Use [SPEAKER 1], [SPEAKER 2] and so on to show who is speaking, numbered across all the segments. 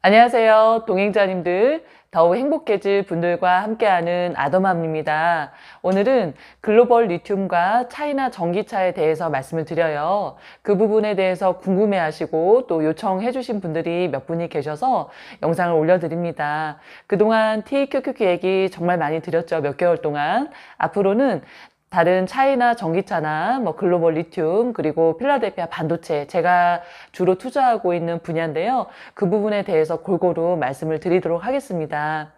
[SPEAKER 1] 안녕하세요. 동행자님들. 더욱 행복해질 분들과 함께하는 아더맘입니다. 오늘은 글로벌 리튬과 차이나 전기차에 대해서 말씀을 드려요. 그 부분에 대해서 궁금해 하시고 또 요청해 주신 분들이 몇 분이 계셔서 영상을 올려드립니다. 그동안 TQQQ 얘기 정말 많이 드렸죠. 몇 개월 동안. 앞으로는 다른 차이나 전기차나 뭐 글로벌 리튬 그리고 필라델피아 반도체 제가 주로 투자하고 있는 분야인데요. 그 부분에 대해서 골고루 말씀을 드리도록 하겠습니다.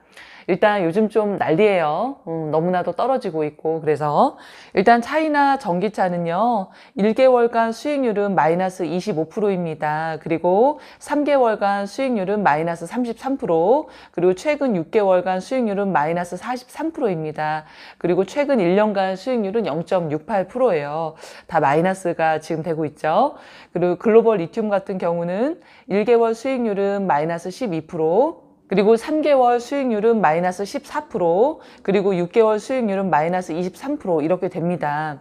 [SPEAKER 1] 일단 요즘 좀 난리예요. 음, 너무나도 떨어지고 있고 그래서 일단 차이나 전기차는요. 1개월간 수익률은 마이너스 25%입니다. 그리고 3개월간 수익률은 마이너스 33% 그리고 최근 6개월간 수익률은 마이너스 43%입니다. 그리고 최근 1년간 수익률은 0.68%예요. 다 마이너스가 지금 되고 있죠. 그리고 글로벌 리튬 같은 경우는 1개월 수익률은 마이너스 12% 그리고 3개월 수익률은 마이너스 14%, 그리고 6개월 수익률은 마이너스 23% 이렇게 됩니다.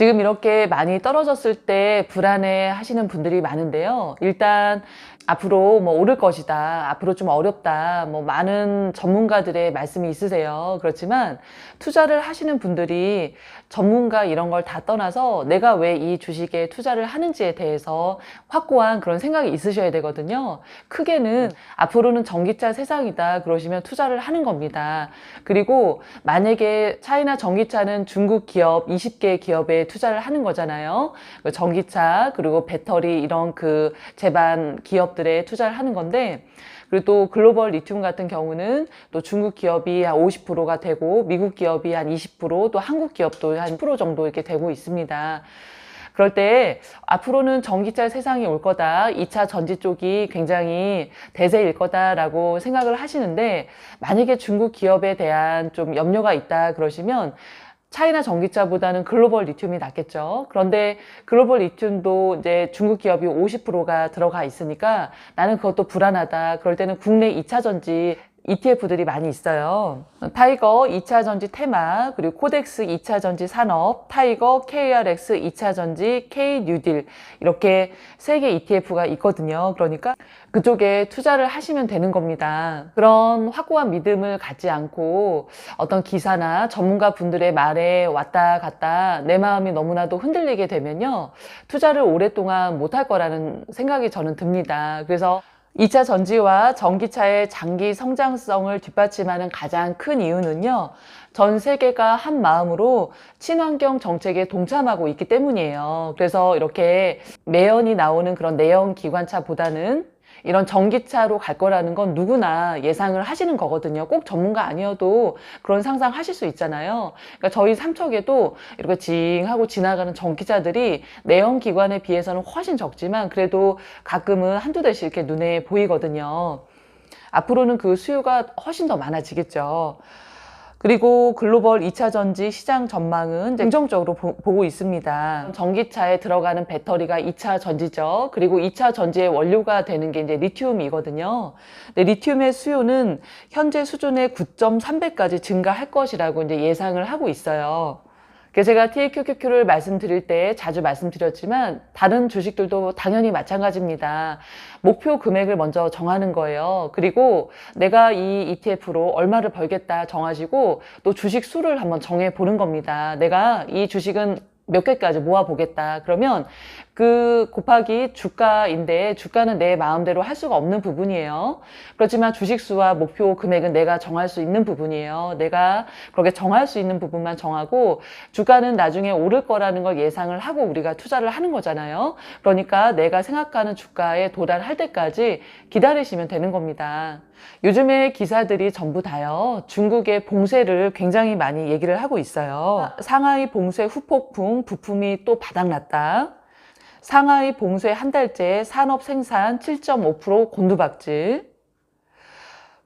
[SPEAKER 1] 지금 이렇게 많이 떨어졌을 때 불안해 하시는 분들이 많은데요. 일단 앞으로 뭐 오를 것이다. 앞으로 좀 어렵다. 뭐 많은 전문가들의 말씀이 있으세요. 그렇지만 투자를 하시는 분들이 전문가 이런 걸 다 떠나서 내가 왜 이 주식에 투자를 하는지에 대해서 확고한 그런 생각이 있으셔야 되거든요. 크게는 앞으로는 전기차 세상이다. 그러시면 투자를 하는 겁니다. 그리고 만약에 차이나 전기차는 중국 기업 20개 기업에 투자를 하는 거잖아요. 그 전기차 그리고 배터리 이런 그 제반 기업들에 투자를 하는 건데 그리고 또 글로벌 리튬 같은 경우는 또 중국 기업이 한 50%가 되고 미국 기업이 한 20%또 한국 기업도 한 10% 정도 이렇게 되고 있습니다. 그럴 때 앞으로는 전기차 세상이 올 거다. 2차 전지 쪽이 굉장히 대세일 거다라고 생각을 하시는데 만약에 중국 기업에 대한 좀 염려가 있다 그러시면 차이나 전기차보다는 글로벌 리튬이 낫겠죠. 그런데 글로벌 리튬도 이제 중국 기업이 50%가 들어가 있으니까 나는 그것도 불안하다. 그럴 때는 국내 2차 전지 ETF들이 많이 있어요. 타이거 2차 전지 테마, 그리고 코덱스 2차 전지 산업, 타이거 KRX 2차 전지 K 뉴딜 이렇게 세 개 ETF가 있거든요. 그러니까 그쪽에 투자를 하시면 되는 겁니다. 그런 확고한 믿음을 갖지 않고 어떤 기사나 전문가 분들의 말에 왔다 갔다 내 마음이 너무나도 흔들리게 되면요. 투자를 오랫동안 못할 거라는 생각이 저는 듭니다. 그래서 2차 전지와 전기차의 장기 성장성을 뒷받침하는 가장 큰 이유는요. 전 세계가 한 마음으로 친환경 정책에 동참하고 있기 때문이에요. 그래서 이렇게 매연이 나오는 그런 내연 기관차보다는 이런 전기차로 갈 거라는 건 누구나 예상을 하시는 거거든요. 꼭 전문가 아니어도 그런 상상 하실 수 있잖아요. 그러니까 저희 삼척에도 이렇게 징 하고 지나가는 전기차들이 내연 기관에 비해서는 훨씬 적지만 그래도 가끔은 한두 대씩 이렇게 눈에 보이거든요. 앞으로는 그 수요가 훨씬 더 많아지겠죠. 그리고 글로벌 2차 전지 시장 전망은 긍정적으로 보, 고 있습니다. 전기차에 들어가는 배터리가 2차 전지죠. 그리고 2차 전지의 원료가 되는 게 이제 리튬이거든요. 근데 리튬의 수요는 현재 수준의 9.3배까지 증가할 것이라고 이제 예상을 하고 있어요. 그래서 제가 TAQQQ를 말씀드릴 때 자주 말씀드렸지만 다른 주식들도 당연히 마찬가지입니다. 목표 금액을 먼저 정하는 거예요. 그리고 내가 이 ETF로 얼마를 벌겠다 정하시고 또 주식 수를 한번 정해 보는 겁니다. 내가 이 주식은 몇 개까지 모아보겠다. 그러면 그 곱하기 주가인데 주가는 내 마음대로 할 수가 없는 부분이에요. 그렇지만 주식수와 목표 금액은 내가 정할 수 있는 부분이에요. 내가 그렇게 정할 수 있는 부분만 정하고 주가는 나중에 오를 거라는 걸 예상을 하고 우리가 투자를 하는 거잖아요. 그러니까 내가 생각하는 주가에 도달할 때까지 기다리시면 되는 겁니다. 요즘에 기사들이 전부 다요. 중국의 봉쇄를 굉장히 많이 얘기를 하고 있어요. 상하이 봉쇄 후폭풍, 부품이 또 바닥났다. 상하이 봉쇄 한 달째 산업 생산 7.5% 곤두박질.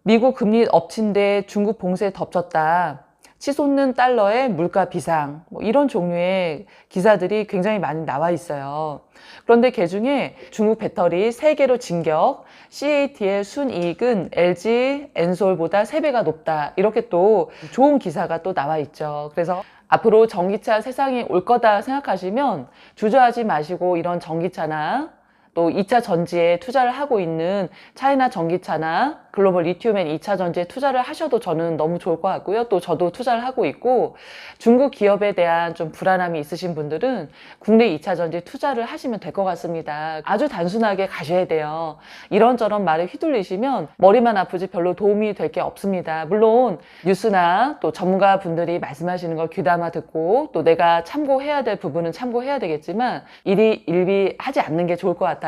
[SPEAKER 1] 미국 금리 엎친데 중국 봉쇄 덮쳤다. 치솟는 달러의 물가 비상. 뭐 이런 종류의 기사들이 굉장히 많이 나와 있어요. 그런데 그 중에 중국 배터리 3개로 진격, CAT의 순이익은 LG 엔솔보다 3배가 높다. 이렇게 또 좋은 기사가 또 나와 있죠. 그래서 앞으로 전기차 세상이 올 거다 생각하시면 주저하지 마시고 이런 전기차나 또 2차 전지에 투자를 하고 있는 차이나 전기차나 글로벌 리튬엔 2차 전지에 투자를 하셔도 저는 너무 좋을 것 같고요. 또 저도 투자를 하고 있고 중국 기업에 대한 좀 불안함이 있으신 분들은 국내 2차 전지 투자를 하시면 될 것 같습니다. 아주 단순하게 가셔야 돼요. 이런저런 말에 휘둘리시면 머리만 아프지 별로 도움이 될 게 없습니다. 물론 뉴스나 또 전문가 분들이 말씀하시는 걸 귀담아 듣고 또 내가 참고해야 될 부분은 참고해야 되겠지만 일이 일비 하지 않는 게 좋을 것 같아요.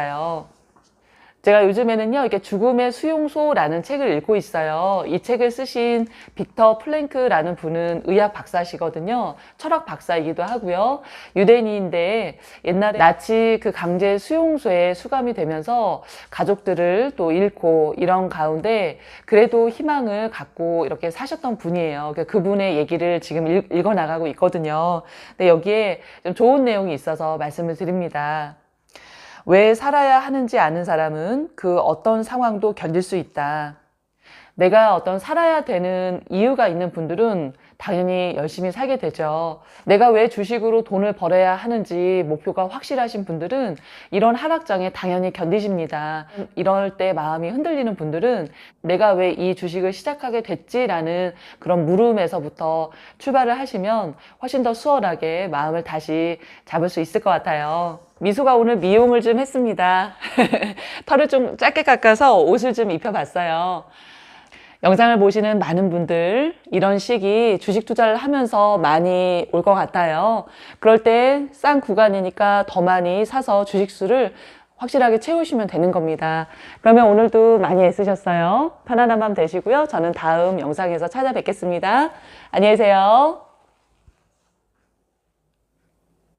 [SPEAKER 1] 제가 요즘에는요, 이렇게 죽음의 수용소라는 책을 읽고 있어요. 이 책을 쓰신 빅터 플랭크라는 분은 의학 박사시거든요. 철학 박사이기도 하고요. 유대인인데 옛날에 나치 그 강제 수용소에 수감이 되면서 가족들을 또 잃고 이런 가운데 그래도 희망을 갖고 이렇게 사셨던 분이에요. 그러니까 그분의 얘기를 지금 읽, 읽어 나가고 있거든요. 근데 여기에 좀 좋은 내용이 있어서 말씀을 드립니다. 왜 살아야 하는지 아는 사람은 그 어떤 상황도 견딜 수 있다. 내가 어떤 살아야 되는 이유가 있는 분들은 당연히 열심히 살게 되죠. 내가 왜 주식으로 돈을 벌어야 하는지 목표가 확실하신 분들은 이런 하락장에 당연히 견디십니다. 이럴 때 마음이 흔들리는 분들은 내가 왜 이 주식을 시작하게 됐지라는 그런 물음에서부터 출발을 하시면 훨씬 더 수월하게 마음을 다시 잡을 수 있을 것 같아요. 미소가 오늘 미용을 좀 했습니다. 털을 좀 짧게 깎아서 옷을 좀 입혀봤어요. 영상을 보시는 많은 분들 이런 시기 주식 투자를 하면서 많이 올 것 같아요. 그럴 때 싼 구간이니까 더 많이 사서 주식수를 확실하게 채우시면 되는 겁니다. 그러면 오늘도 많이 애쓰셨어요. 편안한 밤 되시고요. 저는 다음 영상에서 찾아뵙겠습니다. 안녕히 계세요.